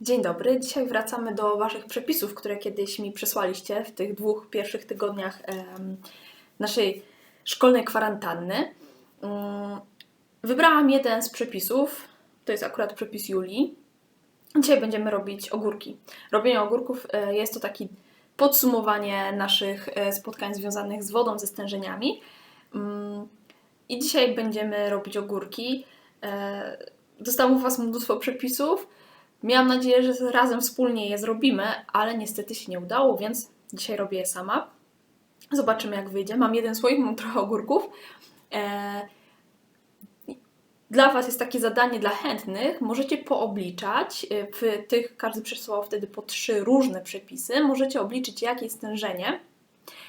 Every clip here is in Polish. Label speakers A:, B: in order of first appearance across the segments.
A: Dzień dobry. Dzisiaj wracamy do Waszych przepisów, które kiedyś mi przesłaliście w tych dwóch pierwszych tygodniach naszej szkolnej kwarantanny. Mm, Wybrałam jeden z przepisów, to jest akurat przepis Julii. Dzisiaj będziemy robić ogórki. Robienie ogórków e, jest to takie podsumowanie naszych e, spotkań związanych z wodą, ze stężeniami. Mm, I dzisiaj będziemy robić ogórki. E, Dostałam u Was mnóstwo przepisów. Miałam nadzieję, że razem wspólnie je zrobimy, ale niestety się nie udało, więc dzisiaj robię je sama. Zobaczymy, jak wyjdzie. Mam jeden słoik, mam trochę ogórków. E, Dla Was jest takie zadanie dla chętnych. Możecie poobliczać. e, W tych każdy przesyłał wtedy po trzy różne przepisy. Możecie obliczyć, jakie jest stężenie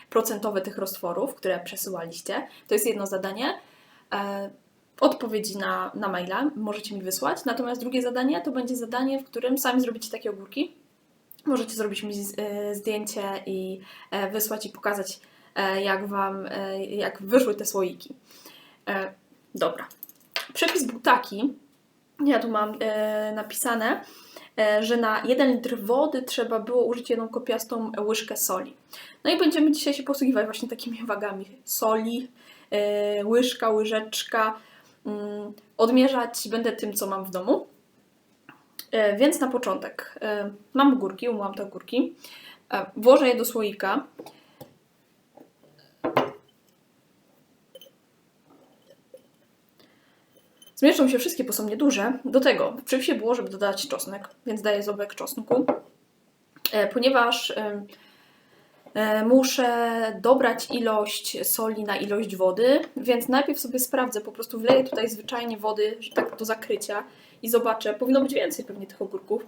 A: procentowe tych roztworów, które przesyłaliście. To jest jedno zadanie. Odpowiedzi na, na maila możecie mi wysłać. Natomiast drugie zadanie to będzie zadanie, w którym sami zrobicie takie ogórki. Możecie zrobić mi e, zdjęcie i e, wysłać i pokazać, e, jak Wam, jak wyszły te słoiki. Dobra. Przepis był taki, ja tu mam napisane, że na 1 litr wody trzeba było użyć jedną kopiastą łyżkę soli. No i będziemy dzisiaj się posługiwać właśnie takimi wagami soli, łyżka, łyżeczka. Mm, Odmierzać będę tym, co mam w domu. E, Więc na początek e, mam ogórki, umyłam te ogórki. E, Włożę je do słoika. Zmieszczą się wszystkie, bo są nieduże. Do tego w przepisie było, żeby dodać czosnek, więc daję zobek czosnku. Ponieważ muszę dobrać ilość soli na ilość wody, więc najpierw sobie sprawdzę, po prostu wleję tutaj zwyczajnie wody, że tak do zakrycia i zobaczę, powinno być więcej pewnie tych ogórków,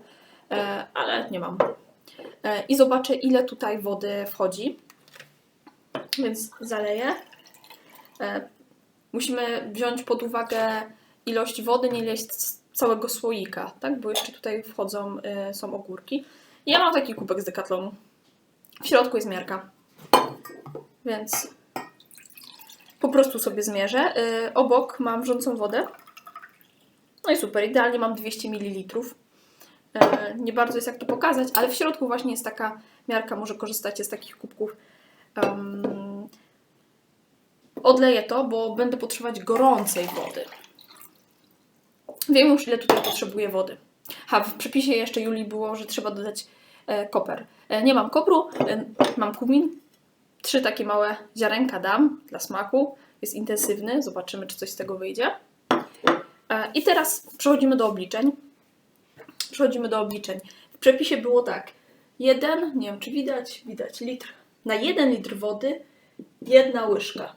A: e, ale nie mam. E, I zobaczę, ile tutaj wody wchodzi. Więc zaleję. E, Musimy wziąć pod uwagę ilość wody, nie ilość całego słoika, tak? Bo jeszcze tutaj wchodzą, są ogórki. Ja mam taki kubek z Decathlonu. W środku jest miarka. Więc po prostu sobie zmierzę. Y, obok mam wrzącą wodę. No i super, idealnie mam 200 ml. Y, nie bardzo jest jak to pokazać, ale w środku właśnie jest taka miarka, może korzystacie z takich kubków. Em, odleję to, bo będę potrzebować gorącej wody. Wiem już, ile tutaj potrzebuję wody. Ha, w przepisie jeszcze Julii było, że trzeba dodać koper. E, nie mam kopru, e, mam kumin. Trzy takie małe ziarenka dam dla smaku. Jest intensywny, zobaczymy, czy coś z tego wyjdzie. E, I teraz przechodzimy do obliczeń. Przechodzimy do obliczeń. W przepisie było tak. Jeden, nie wiem czy widać, widać litr. Na jeden litr wody jedna łyżka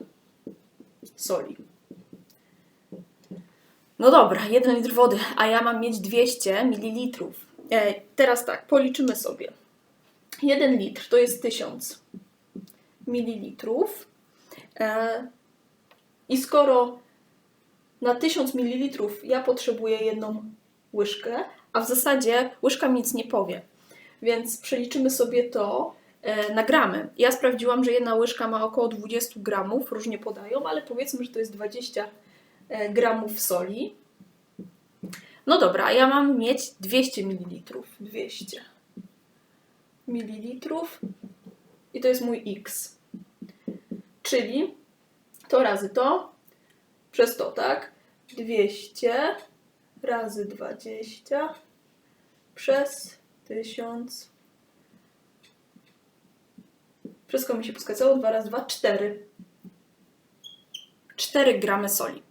A: soli. No dobra, 1 litr wody, a ja mam mieć 200 ml. E, teraz tak, policzymy sobie. 1 litr to jest 1000 ml. E, I skoro na 1000 ml ja potrzebuję jedną łyżkę, a w zasadzie łyżka mi nic nie powie. Więc przeliczymy sobie to e, na gramy. Ja sprawdziłam, że jedna łyżka ma około 20 gramów, różnie podają, ale powiedzmy, że to jest 20 e, gramów soli. No dobra, ja mam mieć 200 ml. 200 ml i to jest mój x. Czyli to razy to przez to, tak? 200 razy 20 przez 1000. Wszystko mi się poskacało. 2 razy 2, 4. 4 gramy soli.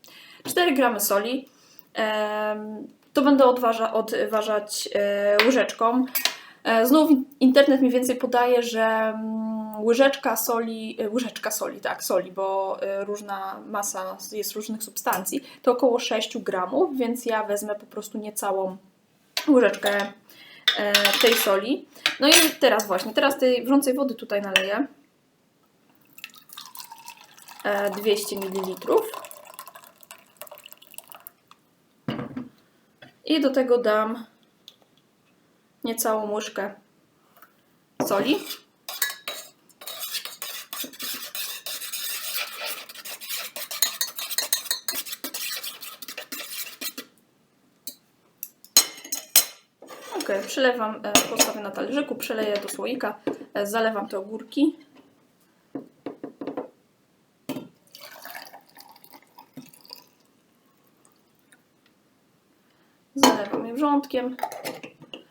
A: 4 gramy soli. Em, to będę odważa, odważać e, łyżeczką. E, znów internet mniej więcej podaje, że mm, łyżeczka soli, e, łyżeczka soli, tak, soli, bo różna masa jest różnych substancji, to około 6 gramów, więc ja wezmę po prostu niecałą łyżeczkę tej soli. No i teraz właśnie, teraz tej wrzącej wody tutaj naleję. E, 200 ml. I do tego dam niecałą łyżkę soli. przylewam, e, postawię na talerzyku, przeleję do słoika, e, zalewam te ogórki. Zalewam je wrzątkiem,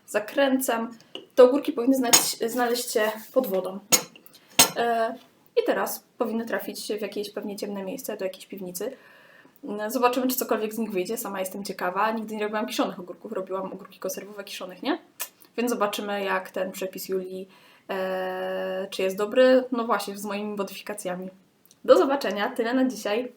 A: zakręcam. Te ogórki powinny znaleźć, znaleźć się pod wodą. E, I teraz powinny trafić w jakieś pewnie ciemne miejsce, do jakiejś piwnicy. Mm, Zobaczymy, czy cokolwiek z nich wyjdzie. Sama jestem ciekawa. Nigdy nie robiłam kiszonych ogórków, robiłam ogórki konserwowe kiszonych, nie? Więc zobaczymy, jak ten przepis Julii, e, czy jest dobry. No właśnie, z moimi modyfikacjami. Do zobaczenia. Tyle na dzisiaj.